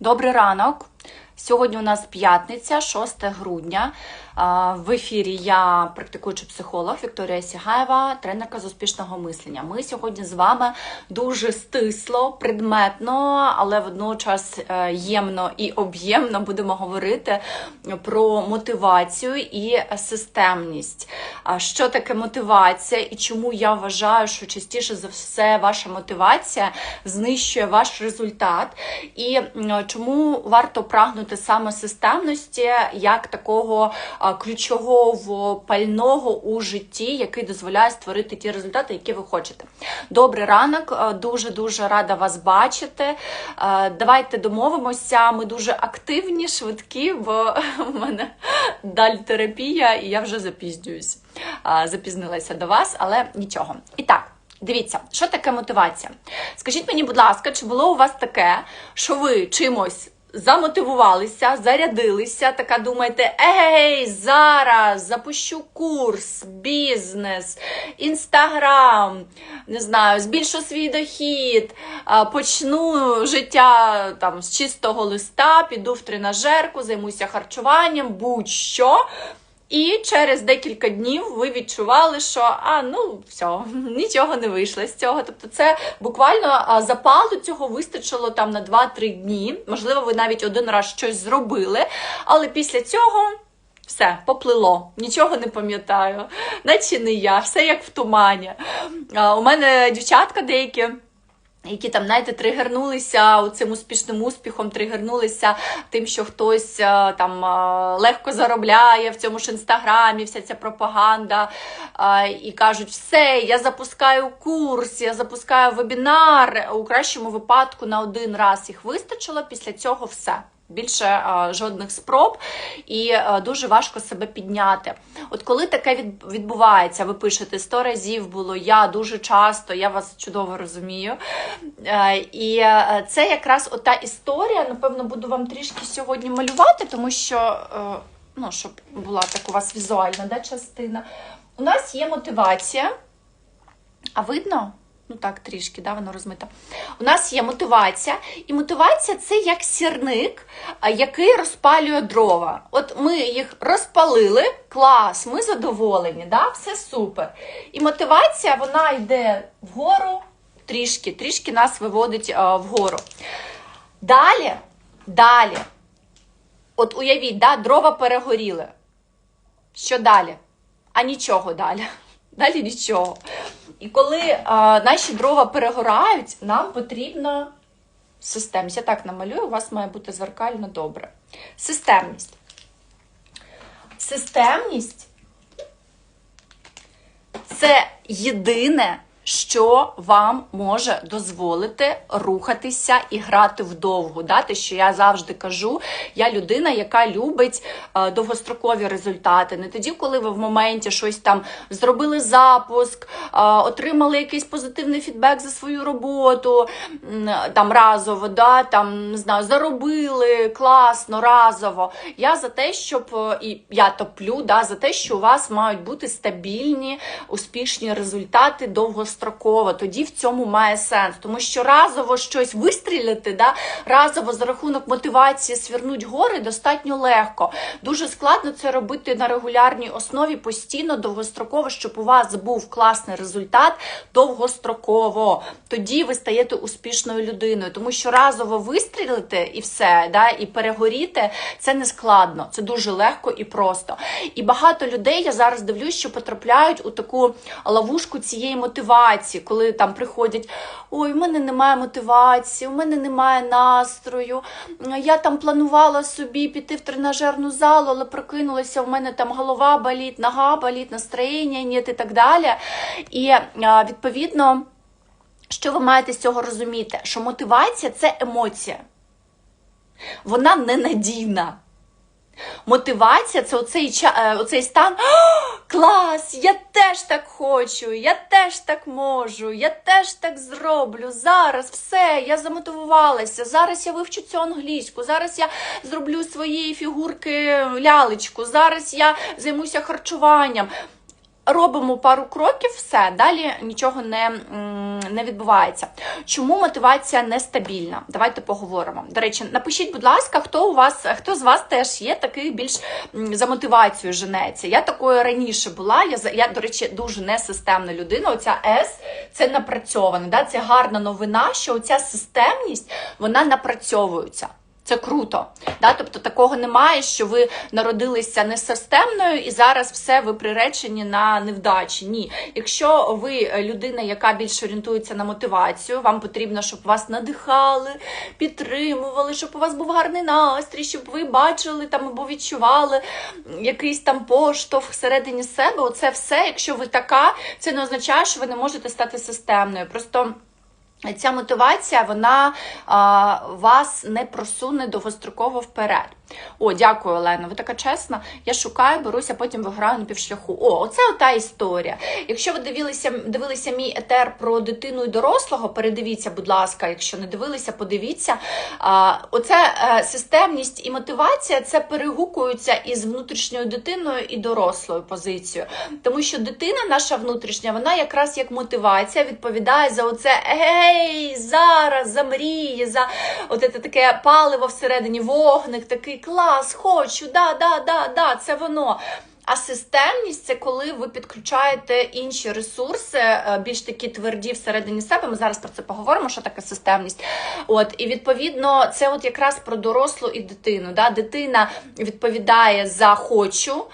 Добрий ранок. Сьогодні у нас п'ятниця, 6 грудня. В ефірі я практикуючий психолог Вікторія Сігаєва, тренерка з успішного мислення. Ми сьогодні з вами дуже стисло, предметно, але водночас е, ємно і об'ємно будемо говорити про мотивацію і системність. Що таке мотивація і чому я вважаю, що частіше за все ваша мотивація знищує ваш результат, і чому варто прагнути саме системності як такого ключового пального у житті, який дозволяє створити ті результати, які ви хочете. Добрий ранок, дуже дуже рада вас бачити. Давайте домовимося. Ми дуже активні, швидкі, бо в мене далі терапія, і я вже запізнююсь. Запізнилася до вас, але нічого. І так. Дивіться, що таке мотивація? Скажіть мені, будь ласка, чи було у вас таке, що ви чимось замотивувалися, зарядилися, така думаєте, ей, зараз запущу курс, бізнес, інстаграм, не знаю, збільшу свій дохід, почну життя там з чистого листа, піду в тренажерку, займуся харчуванням, будь-що. І через декілька днів ви відчували, що а ну все, нічого не вийшло з цього. Тобто, це буквально запалу цього вистачило там на 2-3 дні. Можливо, ви навіть один раз щось зробили, але після цього. Все, поплило, нічого не пам'ятаю, наче не я, все як в тумані. У мене дівчатка деякі. Які там, знаєте, тригернулися цим успішним успіхом, тригернулися тим, що хтось е, там е, легко заробляє в цьому ж інстаграмі, вся ця пропаганда, е, і кажуть, все, я запускаю курс, я запускаю вебінар. У кращому випадку на один раз їх вистачило, після цього все. Більше а, жодних спроб і а, дуже важко себе підняти. От коли таке від, відбувається, ви пишете 100 разів було я дуже часто, я вас чудово розумію. Е, і е, це якраз ота історія. Напевно, буду вам трішки сьогодні малювати, тому що, е, ну, щоб була так у вас візуальна да, частина. У нас є мотивація. А видно? Ну так, трішки, да, воно розмито. У нас є мотивація, і мотивація це як сірник, який розпалює дрова. От ми їх розпалили, клас, ми задоволені, да, все супер. І мотивація вона йде вгору трішки, трішки нас виводить а, вгору. Далі, далі, от уявіть, да, дрова перегоріли. Що далі? А нічого далі. Далі нічого. І коли а, наші дрова перегорають, нам потрібна системність. Я так намалюю, у вас має бути зеркально добре. Системність. Системність це єдине, що вам може дозволити рухатися і грати вдовгу. Да? Те, що я завжди кажу, я людина, яка любить е, довгострокові результати. Не тоді, коли ви в моменті щось там зробили запуск, е, отримали якийсь позитивний фідбек за свою роботу, там разово, да? там, не знаю, заробили класно, разово. Я за те, щоб е, і я топлю, да, за те, що у вас мають бути стабільні, успішні результати довгостроково. Тоді в цьому має сенс, тому що разово щось вистріляти, да, разово за рахунок мотивації свірнуть гори достатньо легко. Дуже складно це робити на регулярній основі постійно, довгостроково, щоб у вас був класний результат довгостроково. Тоді ви стаєте успішною людиною, тому що разово вистрілити і все, да, і перегоріти це не складно, це дуже легко і просто. І багато людей я зараз дивлюсь, що потрапляють у таку ловушку цієї мотивації, коли там приходять: ой, у мене немає мотивації, у мене немає настрою. Я там планувала собі піти в тренажерну залу, але прокинулася, у мене там голова болить, нога болить, настроєння нет і так далі. І відповідно. Що ви маєте з цього розуміти? Що мотивація це емоція. Вона ненадійна. Мотивація це оцей, е, оцей стан. «О, клас! Я теж так хочу, я теж так можу, я теж так зроблю. Зараз все, я замотивувалася. Зараз я вивчу цю англійську, зараз я зроблю свої фігурки лялечку, зараз я займуся харчуванням. Робимо пару кроків, все, далі нічого не, не відбувається. Чому мотивація нестабільна? Давайте поговоримо. До речі, напишіть, будь ласка, хто у вас, хто з вас теж є такий більш за мотивацією женеться. Я такою раніше була. Я я, до речі, дуже несистемна людина. Оця С це напрацьоване. Да? Це гарна новина, що оця системність вона напрацьовується. Це круто. Да? Тобто такого немає, що ви народилися несистемною і зараз все ви приречені на невдачі. Ні. Якщо ви е, людина, яка більше орієнтується на мотивацію, вам потрібно, щоб вас надихали, підтримували, щоб у вас був гарний настрій, щоб ви бачили там або відчували якийсь там поштовх всередині себе. Оце все, якщо ви така, це не означає, що ви не можете стати системною. Просто. Ця мотивація вона а, вас не просуне довгостроково вперед. О, дякую, Олена. Ви така чесна. Я шукаю, беруся, потім виграю на півшляху. О, оце ота історія. Якщо ви дивилися, дивилися мій етер про дитину і дорослого, передивіться, будь ласка, якщо не дивилися, подивіться. А, оце е, системність і мотивація це перегукуються із внутрішньою дитиною і дорослою позицією. Тому що дитина наша внутрішня, вона якраз як мотивація відповідає за оце ей, зараз, за мрії, за от це таке паливо всередині, вогник, такий клас, хочу, да, да, да, да, це воно. А системність це коли ви підключаєте інші ресурси, е, більш такі тверді всередині себе. Ми зараз про це поговоримо, що таке системність. От і відповідно, це от якраз про дорослу і дитину. Да? Дитина відповідає за хочу,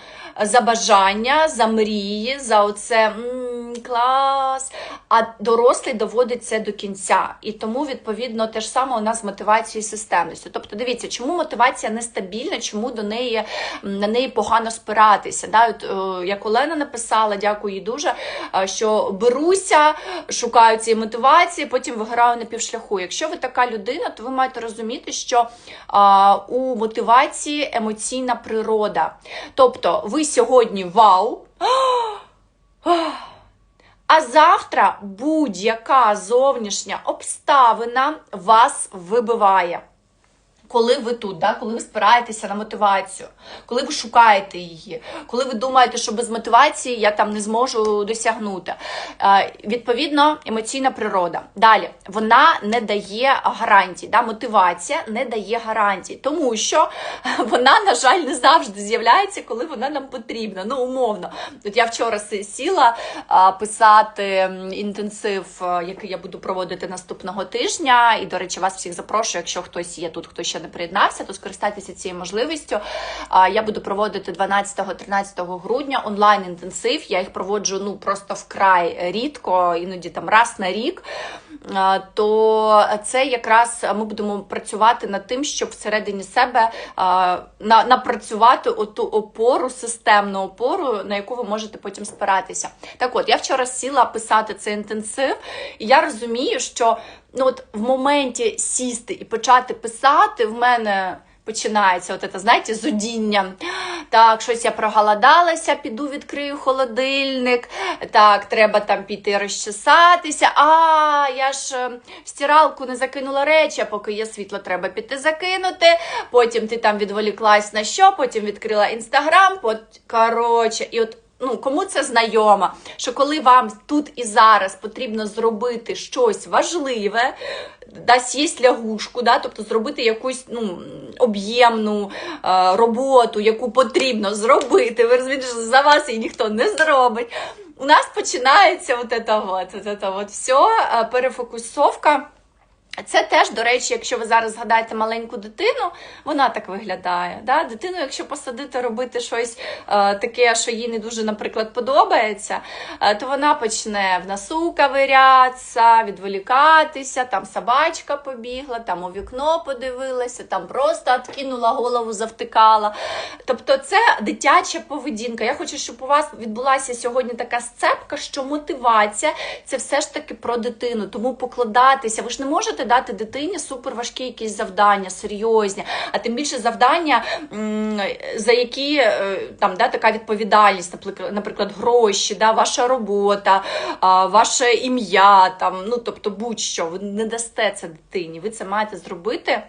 за бажання, за мрії, за оце м, клас. А дорослий доводить це до кінця. І тому, відповідно, те ж саме у нас з мотивацією і системністю. Тобто, дивіться, чому мотивація нестабільна, чому до неї на неї погано спиратися. Да? От, е, як Олена написала, дякую їй дуже, е, що беруся, шукаю цієї мотивації, потім виграю на півшляху. Якщо ви така людина, то ви маєте розуміти, що а, у мотивації емоційна природа. Тобто, ви сьогодні вау. А завтра будь-яка зовнішня обставина вас вибиває. Коли ви тут, да, коли ви спираєтеся на мотивацію, коли ви шукаєте її, коли ви думаєте, що без мотивації я там не зможу досягнути. Е, відповідно, емоційна природа. Далі вона не дає гарантій. Да, мотивація не дає гарантій, тому що вона, на жаль, не завжди з'являється, коли вона нам потрібна. Ну, умовно. От я вчора сіла писати інтенсив, який я буду проводити наступного тижня. І, до речі, вас всіх запрошую, якщо хтось є тут, хто ще не приєднався, то скористайтеся цією можливістю. Я буду проводити 12-13 грудня онлайн-інтенсив. Я їх проводжу ну просто вкрай рідко, іноді там раз на рік. То це якраз ми будемо працювати над тим, щоб всередині себе напрацювати оту опору, системну опору, на яку ви можете потім спиратися. Так от, я вчора сіла писати цей інтенсив, і я розумію, що ну от в моменті сісти і почати писати, в мене. Починається от це, знаєте, зудіння. Так, щось я проголодалася, піду відкрию холодильник. Так, треба там піти розчесатися. А, я ж е, в стиралку не закинула речі, а поки є світло, треба піти закинути. Потім ти там відволіклась на що, потім відкрила інстаграм. Коротше, і от ну, кому це знайомо, що коли вам тут і зараз потрібно зробити щось важливе, десь є лягушку, да, тобто зробити якусь ну, об'ємну е, роботу, яку потрібно зробити. Ви розумієте, що за вас її ніхто не зробить. У нас починається от це от, от, це от все, перефокусовка. Це теж, до речі, якщо ви зараз згадаєте маленьку дитину, вона так виглядає. Да? Дитину, якщо посадити робити щось е, таке, що їй не дуже, наприклад, подобається, е, то вона почне в носу ковирятися, відволікатися, там собачка побігла, там у вікно подивилася, там просто откинула голову, завтикала. Тобто це дитяча поведінка. Я хочу, щоб у вас відбулася сьогодні така сцепка, що мотивація це все ж таки про дитину. Тому покладатися. Ви ж не можете дати дитині суперважкі якісь завдання, серйозні, а тим більше завдання, за які е, там да, така відповідальність, наприклад, гроші, да, ваша робота, ваше ім'я, там, ну тобто будь-що, ви не дасте це дитині. Ви це маєте зробити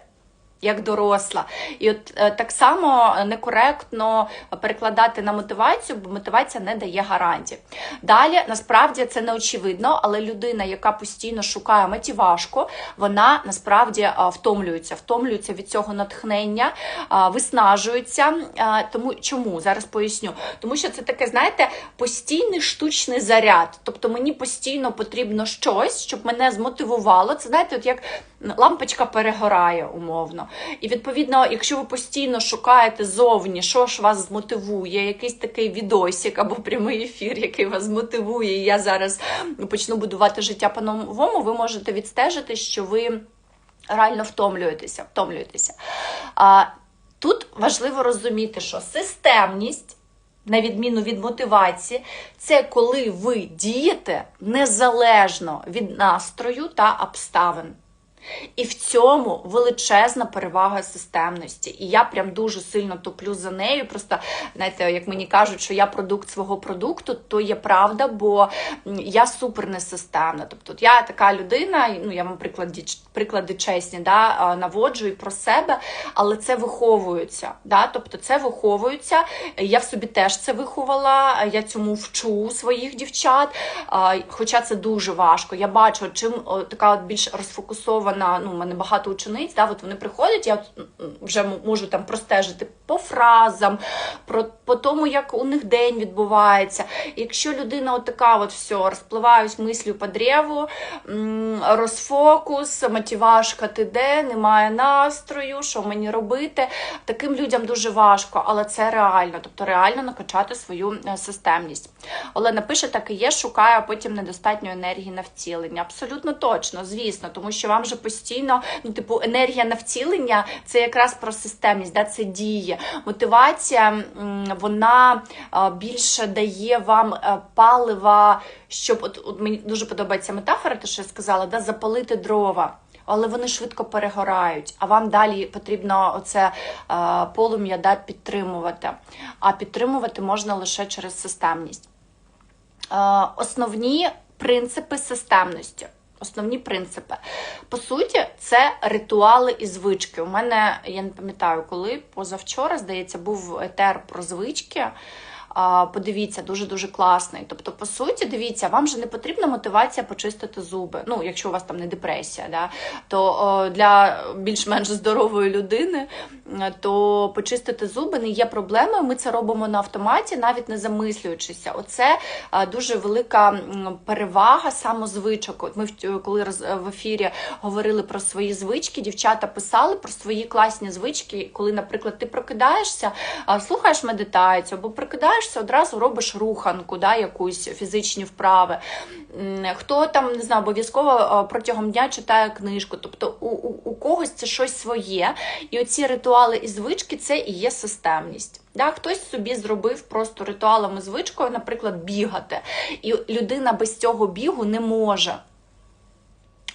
як доросла. І от е, так само некоректно перекладати на мотивацію, бо мотивація не дає гарантії. Далі, насправді, це не очевидно, але людина, яка постійно шукає мотивашку, вона насправді е, втомлюється, втомлюється від цього натхнення, е, виснажується. Тому чому? Зараз поясню. Тому що це таке, знаєте, постійний штучний заряд. Тобто мені постійно потрібно щось, щоб мене змотивувало. Це знаєте, от як лампочка перегорає умовно. І відповідно, якщо ви постійно шукаєте зовні, що ж вас змотивує, якийсь такий відосик або прямий ефір, який вас змотивує, і я зараз почну будувати життя по-новому, ви можете відстежити, що ви реально втомлюєтеся. втомлюєтеся. А, Тут важливо розуміти, що системність. На відміну від мотивації, це коли ви дієте незалежно від настрою та обставин. І в цьому величезна перевага системності. І я прям дуже сильно топлю за нею. Просто, знаєте, як мені кажуть, що я продукт свого продукту, то є правда, бо я супер несистемна. Тобто, я така людина, ну я вам приклади, приклади чесні да, наводжу і про себе, але це виховується. Да? Тобто це виховується. Я в собі теж це виховала, я цьому вчу своїх дівчат. Хоча це дуже важко. Я бачу, чим така от більш розфокусована на ну, у мене багато учениць, да, от вони приходять, я вже можу там простежити по фразам, про, по тому, як у них день відбувається. якщо людина от така от все, розпливаюсь мислю по древу, розфокус, мотивашка ти де, немає настрою, що мені робити. Таким людям дуже важко, але це реально, тобто реально накачати свою е, системність. Олена пише, так і є, шукає, потім недостатньо енергії на втілення. Абсолютно точно, звісно, тому що вам вже постійно, ну, типу, енергія на втілення це якраз про системність, да, це діє. Мотивація вона більше дає вам е, палива, щоб от, от мені дуже подобається метафора, те, що я сказала, да, запалити дрова. Але вони швидко перегорають, а вам далі потрібно оце е, полум'я да, підтримувати. А підтримувати можна лише через системність. Е, основні принципи системності. Основні принципи. По суті, це ритуали і звички. У мене, я не пам'ятаю, коли позавчора, здається, був етер про звички. Подивіться, дуже-дуже класний. Тобто, по суті, дивіться, вам же не потрібна мотивація почистити зуби. Ну, якщо у вас там не депресія, да? то для більш-менш здорової людини, то почистити зуби не є проблемою. Ми це робимо на автоматі, навіть не замислюючися. Оце дуже велика перевага самозвичок. От Ми коли в ефірі говорили про свої звички, дівчата писали про свої класні звички, коли, наприклад, ти прокидаєшся, слухаєш медитацію або прокидаєшся прокидаєшся, одразу робиш руханку, да, якусь фізичні вправи. Хто там не знаю, обов'язково протягом дня читає книжку. Тобто у, у, у когось це щось своє. І оці ритуали і звички це і є системність. Да, Хтось собі зробив просто ритуалами звичкою, наприклад, бігати. І людина без цього бігу не може.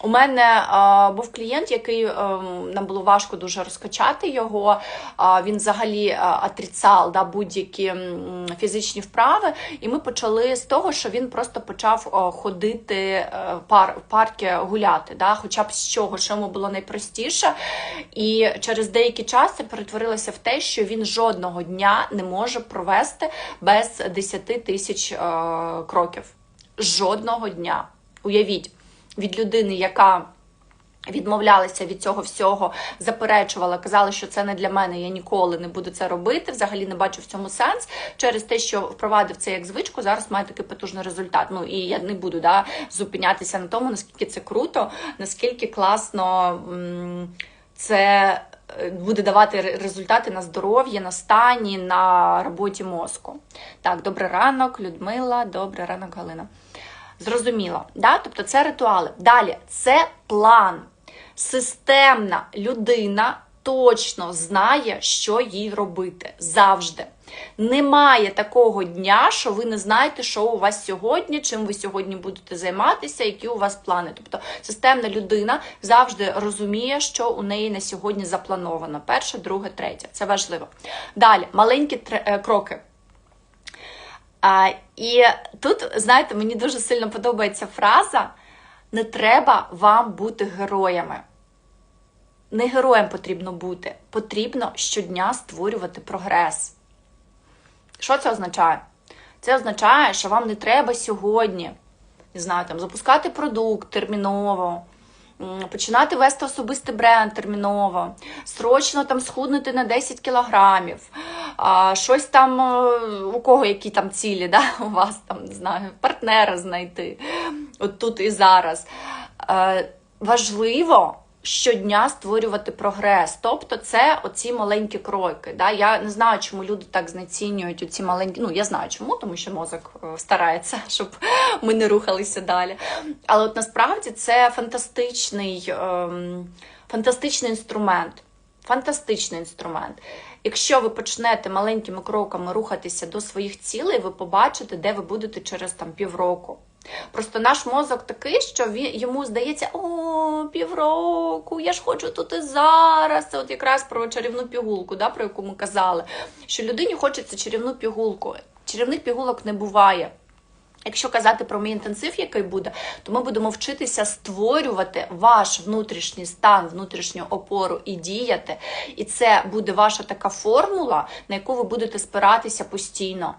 У мене а, був клієнт, який а, ем, нам було важко дуже розкачати його. А, він взагалі атріцал да, будь-які фізичні вправи. І ми почали з того, що він просто почав ходити е, пар, в парки гуляти, да, хоча б з чого, що йому було найпростіше. І через деякий час це перетворилося в те, що він жодного дня не може провести без 10 тисяч е, кроків. Жодного дня. Уявіть від людини, яка відмовлялася від цього всього, заперечувала, казала, що це не для мене, я ніколи не буду це робити. Взагалі не бачу в цьому сенс. Через те, що впровадив це як звичку, зараз має такий потужний результат. Ну і я не буду да, зупинятися на тому, наскільки це круто, наскільки класно це. Е, буде давати результати на здоров'ї, на стані, на роботі мозку. Так, добрий ранок, Людмила, добрий ранок, Галина. Зрозуміло. Да? Тобто це ритуали. Далі це план. Системна людина точно знає, що їй робити. Завжди. Немає такого дня, що ви не знаєте, що у вас сьогодні, чим ви сьогодні будете займатися, які у вас плани. Тобто системна людина завжди розуміє, що у неї на сьогодні заплановано. Перше, друге, третє. Це важливо. Далі, маленькі е, кроки. І тут, знаєте, мені дуже сильно подобається фраза: не треба вам бути героями. не героєм потрібно бути, потрібно щодня створювати прогрес. Що це означає? Це означає, що вам не треба сьогодні не знаю, там, запускати продукт терміново, починати вести особистий бренд терміново, срочно там схуднути на 10 кілограмів, а, щось там, е, у кого які там цілі, да? у вас там, не знаю, партнера знайти от тут і зараз. Е, важливо щодня створювати прогрес. Тобто це оці маленькі кроки. Да? Я не знаю, чому люди так знецінюють оці маленькі. Ну, я знаю чому, тому що мозок е, старається, щоб ми не рухалися далі. Але от насправді це фантастичний, ем, фантастичний інструмент. Фантастичний інструмент. Якщо ви почнете маленькими кроками рухатися до своїх цілей, ви побачите, де ви будете через там півроку. Просто наш мозок такий, що він йому здається, о, півроку, я ж хочу тут і зараз. Це от якраз про чарівну пігулку, да, про яку ми казали. Що людині хочеться чарівну пігулку. Чарівних пігулок не буває. Якщо казати про мій інтенсив, який буде, то ми будемо вчитися створювати ваш внутрішній стан, внутрішню опору і діяти. І це буде ваша така формула, на яку ви будете спиратися постійно.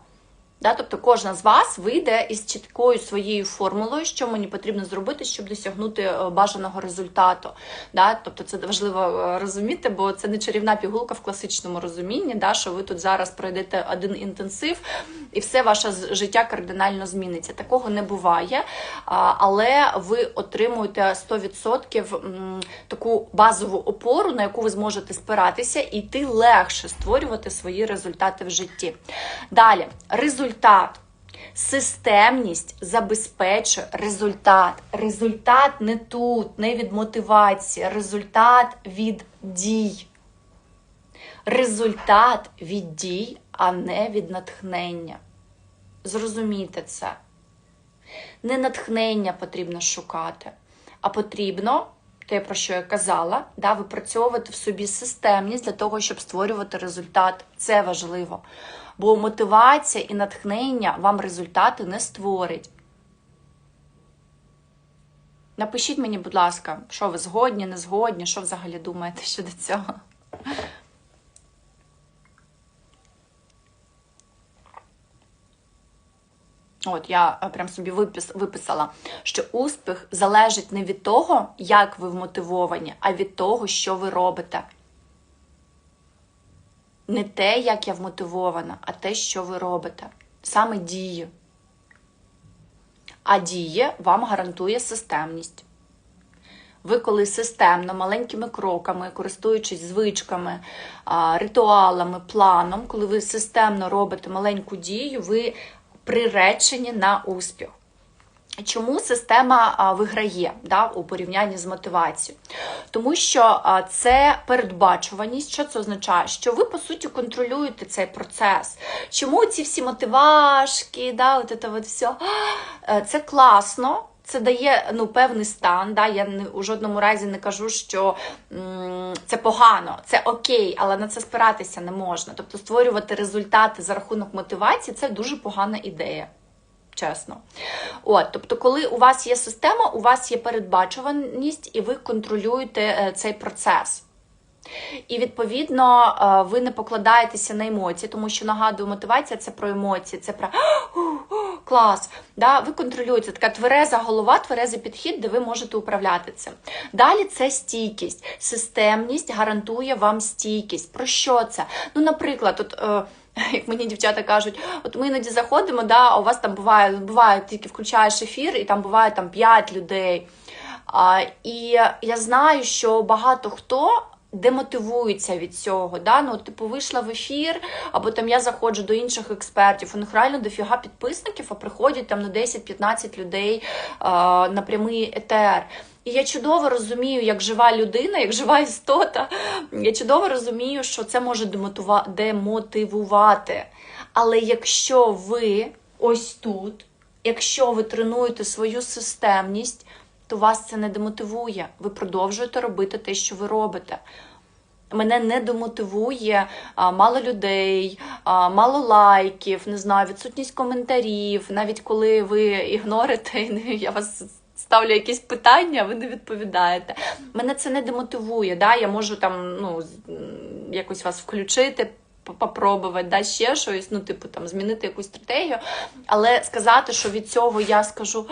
Да? Тобто кожна з вас вийде із чіткою своєю формулою, що мені потрібно зробити, щоб досягнути е, бажаного результату. Да? Тобто це важливо е, розуміти, бо це не чарівна пігулка в класичному розумінні, да? що ви тут зараз пройдете один інтенсив і все ваше життя кардинально зміниться. Такого не буває, але ви отримуєте 100% таку базову опору, на яку ви зможете спиратися, і йти легше створювати свої результати в житті. Далі, результат. Системність забезпечує результат. Результат не тут, не від мотивації, результат від дій. Результат від дій, а не від натхнення. Зрозумійте це. Не натхнення потрібно шукати, а потрібно, те, про що я казала, да, випрацьовувати в собі системність для того, щоб створювати результат. Це важливо. Бо мотивація і натхнення вам результати не створить. Напишіть мені, будь ласка, що ви згодні, не згодні, що взагалі думаєте щодо цього. От я е, прям собі випис, виписала, що успіх залежить не від того, як ви вмотивовані, а від того, що ви робите. Не те, як я вмотивована, а те, що ви робите. Саме дії. А дії вам гарантує системність. Ви коли системно, маленькими кроками, користуючись звичками, ритуалами, планом, коли ви системно робите маленьку дію, ви приречені на успіх. Чому система виграє да, у порівнянні з мотивацією? Тому що це передбачуваність. Що це означає? Що ви, по суті, контролюєте цей процес. Чому ці всі мотивашки, да, от це от все? Це класно. Це дає ну, певний стан. Да? Я у жодному разі не кажу, що це погано, це окей, але на це спиратися не можна. Тобто створювати результати за рахунок мотивації це дуже погана ідея. Чесно. От, тобто, коли у вас є система, у вас є передбачуваність, і ви контролюєте е, цей процес. І відповідно е, ви не покладаєтеся на емоції, тому що нагадую, мотивація це про емоції, це про клас. Да? Ви контролюєте така твереза голова, тверезий підхід, де ви можете управляти цим. Далі це стійкість. Системність гарантує вам стійкість. Про що це? Ну, наприклад, от. Як мені дівчата кажуть, от ми іноді заходимо, да, а у вас там буває, буває, тільки включаєш ефір, і там буває там 5 людей. А, і я знаю, що багато хто демотивується від цього. Да? Ну, типу, вийшла в ефір, або там я заходжу до інших експертів. У них реально дофіга підписників, а приходять там на 10-15 людей а, на прямий етер. І я чудово розумію, як жива людина, як жива істота. Я чудово розумію, що це може демотивувати. Але якщо ви ось тут, якщо ви тренуєте свою системність, то вас це не демотивує. Ви продовжуєте робити те, що ви робите. Мене не демотивує а, мало людей, а, мало лайків, не знаю, відсутність коментарів. Навіть коли ви ігнорите, я вас ставлю якісь питання, ви не відповідаєте. Мене це не демотивує. Да? Я можу там ну, якось вас включити. Попробувати, да, ще щось, ну, типу, там, змінити якусь стратегію. Але сказати, що від цього я скажу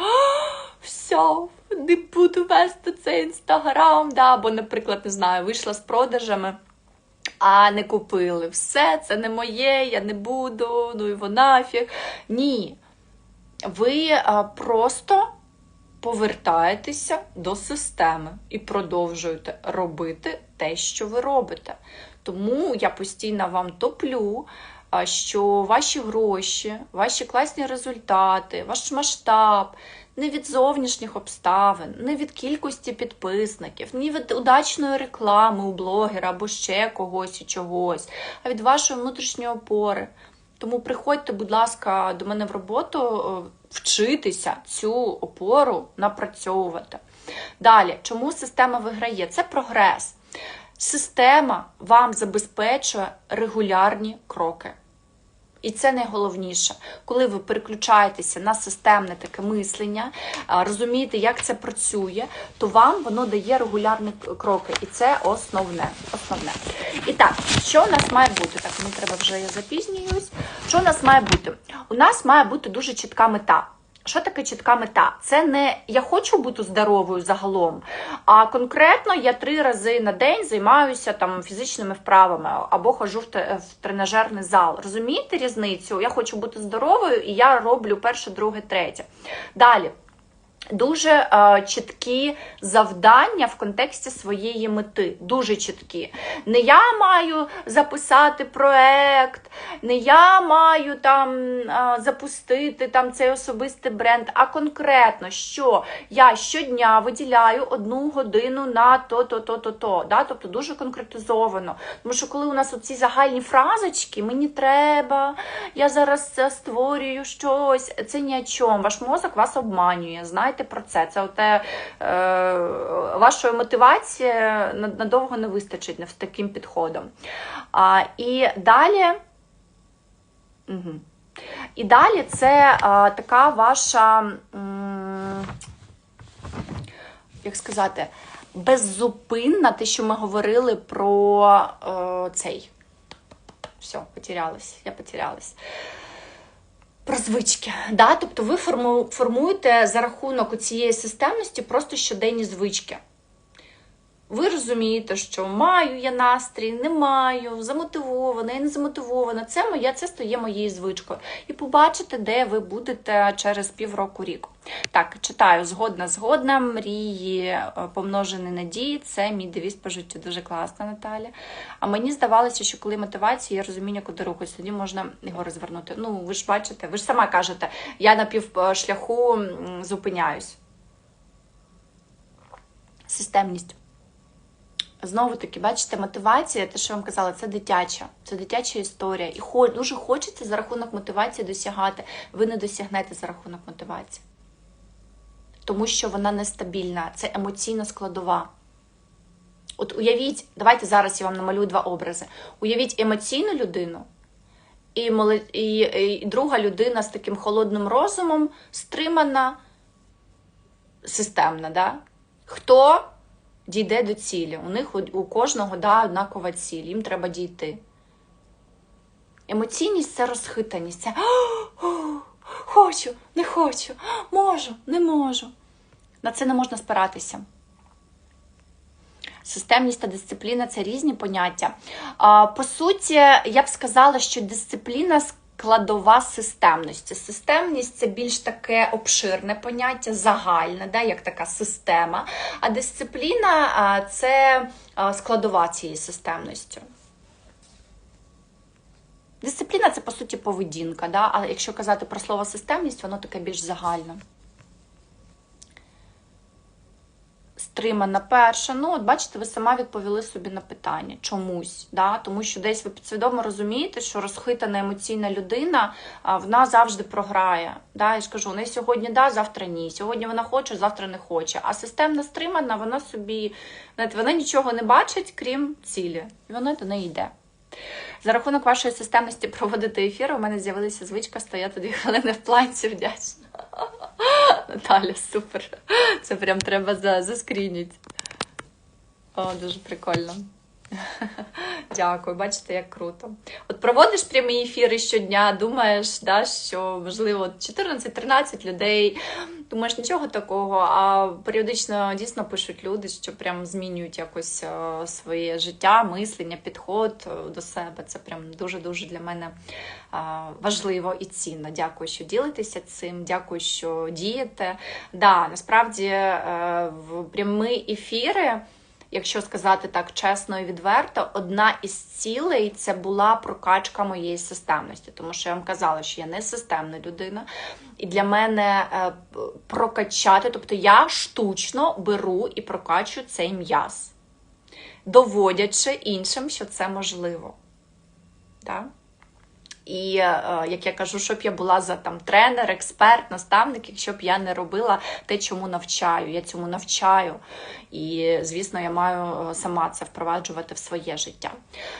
все, не буду вести цей інстаграм, да, або, наприклад, не знаю, вийшла з продажами. А не купили. Все, це не моє, я не буду, ну його нафіг. Ні. Ви а, просто повертаєтеся до системи і продовжуєте робити те, що ви робите. Тому я постійно вам топлю, що ваші гроші, ваші класні результати, ваш масштаб не від зовнішніх обставин, не від кількості підписників, ні від удачної реклами у блогера або ще когось і чогось, а від вашої внутрішньої опори. Тому приходьте, будь ласка, до мене в роботу е, вчитися цю опору напрацьовувати. Далі, чому система виграє? Це прогрес. Система вам забезпечує регулярні кроки. І це найголовніше, коли ви переключаєтеся на системне таке мислення, розумієте, як це працює, то вам воно дає регулярні кроки. І це основне. основне. І так, що у нас має бути? Так, мені треба вже я запізнююсь. Що у нас має бути? У нас має бути дуже чітка мета. Що таке чітка мета? Це не я хочу бути здоровою загалом, а конкретно я три рази на день займаюся там фізичними вправами або хожу в, в тренажерний зал. Розумієте різницю? Я хочу бути здоровою, і я роблю перше, друге, третє. Далі. Дуже е, чіткі завдання в контексті своєї мети. Дуже чіткі. Не я маю записати проект, не я маю там е, запустити там цей особистий бренд, а конкретно, що я щодня виділяю одну годину на то, то, то, то, то. Да? Тобто дуже конкретизовано. Тому що коли у нас оці загальні фразочки, мені треба, я зараз створюю щось, це ні о чому. Ваш мозок вас обманює. Знайте про це. Це оте, е, вашої мотивації надовго не вистачить з таким підходом. А, і далі. Угу. І далі це а, така ваша, як сказати, беззупинна, те, що ми говорили про е, цей. Все, потерялась, я потерялась. Про звички. Да? Тобто ви форму- формуєте за рахунок цієї системності просто щоденні звички. Ви розумієте, що маю я настрій, не маю, замотивована, я не замотивована. Це моя, це стає моєю звичкою. І побачите, де ви будете через півроку рік. Так, читаю згодна, згодна. Мрії е, помножені надії. Це мій девіз по життю. Дуже класно, Наталя. А мені здавалося, що коли мотивація, є розуміння, куди рухатися, тоді можна його розвернути. Ну, ви ж бачите, ви ж сама кажете, я на півшляху зупиняюсь. Системність. Знову таки, бачите, мотивація, те, що я вам казала, це дитяча, це дитяча історія. І дуже хочеться за рахунок мотивації досягати. Ви не досягнете за рахунок мотивації. Тому що вона нестабільна, це емоційна складова. От уявіть, давайте зараз я вам намалюю два образи. Уявіть емоційну людину і, і, і друга людина з таким холодним розумом, стримана, системна. Да? Хто дійде до цілі? У них у, кожного да, однакова ціль, їм треба дійти. Емоційність це розхитаність. Це хочу, не хочу, можу, не можу. На це не можна спиратися. Системність та дисципліна це різні поняття. По суті, я б сказала, що дисципліна складова системності. Системність це більш таке обширне поняття, загальне, да, як така система. А дисципліна це складова цієї системності. Дисципліна це, по суті, поведінка, да? а якщо казати про слово системність, воно таке більш загальне. Стримана перша. Ну, от бачите, ви сама відповіли собі на питання чомусь. Да? Тому що десь ви підсвідомо розумієте, що розхитана емоційна людина вона завжди програє. Да? Я ж кажу, не сьогодні да, завтра ні. Сьогодні вона хоче, завтра не хоче. А системна стримана, вона собі знаєте, вона нічого не бачить, крім цілі. І вона до неї йде. За рахунок вашої системності проводити ефір, у мене з'явилася звичка стояти дві хвилини в планці вдячна. Наталя, супер. Це прям треба заскрініть. О, дуже прикольно. Дякую, бачите, як круто. От проводиш прямі ефіри щодня, думаєш, да, що можливо 14-13 людей. Думаєш, нічого такого, а періодично дійсно пишуть люди, що прям змінюють якось е, своє життя, мислення, підход е, до себе. Це прям дуже-дуже для мене е, важливо і цінно. Дякую, що ділитеся цим. Дякую, що дієте. Да, насправді в прямі ефіри. Якщо сказати так чесно і відверто, одна із цілей це була прокачка моєї системності, тому що я вам казала, що я не системна людина, і для мене е, прокачати, тобто я штучно беру і прокачую цей м'яз, доводячи іншим, що це можливо. Так? І е, як я кажу, щоб я була за там тренер, експерт, наставник, якщо б я не робила те, чому навчаю. Я цьому навчаю. І, звісно, я маю е, сама це впроваджувати в своє життя.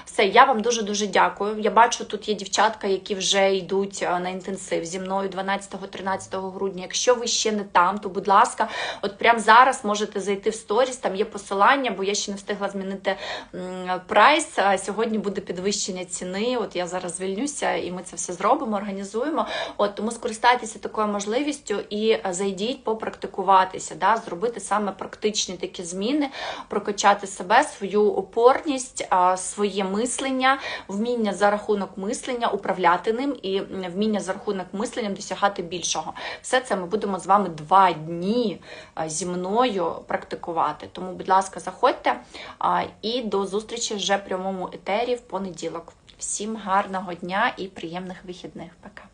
Все, я вам дуже дуже дякую. Я бачу, тут є дівчатка, які вже йдуть е, на інтенсив зі мною 12-13 грудня. Якщо ви ще не там, то будь ласка, от прямо зараз можете зайти в сторіс, там є посилання, бо я ще не встигла змінити прайс. Сьогодні буде підвищення ціни. От я зараз звільнюся, і ми це все зробимо, організуємо. От тому скористайтеся такою можливістю і е, зайдіть попрактикуватися, да, зробити саме практичні такі зміни, прокачати себе, свою опорність, своє мислення, вміння за рахунок мислення управляти ним і вміння за рахунок мислення досягати більшого. Все це ми будемо з вами два дні зі мною практикувати. Тому, будь ласка, заходьте і до зустрічі вже в прямому етері в понеділок. Всім гарного дня і приємних вихідних. Пока.